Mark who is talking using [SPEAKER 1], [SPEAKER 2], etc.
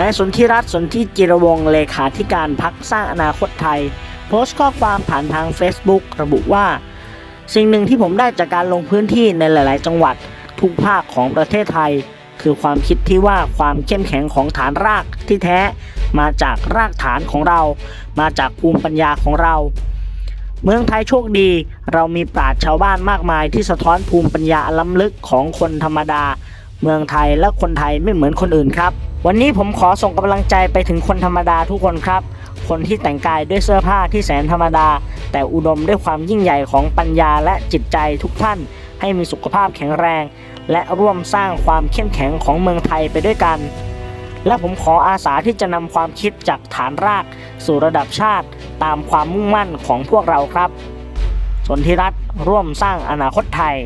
[SPEAKER 1] นายสนธิรัตน์สนธิจิรวงศ์เลขาธิการพักสร้างอนาคตไทย โพสต์ข้อความผ่านทาง Facebook ระบุว่า สิ่งหนึ่งที่ผมได้จากการลงพื้นที่ในหลาย ๆ จังหวัดทุกภาคของประเทศไทย คือความคิดที่ว่าความเข้มแข็งของฐานรากที่แท้มาจากรากฐานของเรา มาจากภูมิปัญญาของเรา เมืองไทยโชคดี เรามีปราชญ์ชาวบ้านมากมายที่สะท้อนภูมิปัญญาล้ำลึกของคนธรรมดา เมืองไทยและคนไทยไม่เหมือนคนอื่นครับ วันนี้ผมขอส่งกำลังใจไปถึงคนธรรมดาทุกคนครับ คนที่แต่งกายด้วยเสื้อผ้าที่แสนธรรมดา แต่อุดมด้วยความยิ่งใหญ่ของปัญญาและจิตใจทุกท่าน ให้มีสุขภาพแข็งแรง และร่วมสร้างความเข้มแข็งของเมืองไทยไปด้วยกัน และผมขออาสาที่จะนำความคิดจากฐานราก สู่ระดับชาติตามความมุ่งมั่นของพวกเราครับ สนธิรัตน์ร่วมสร้างอนาคตไทย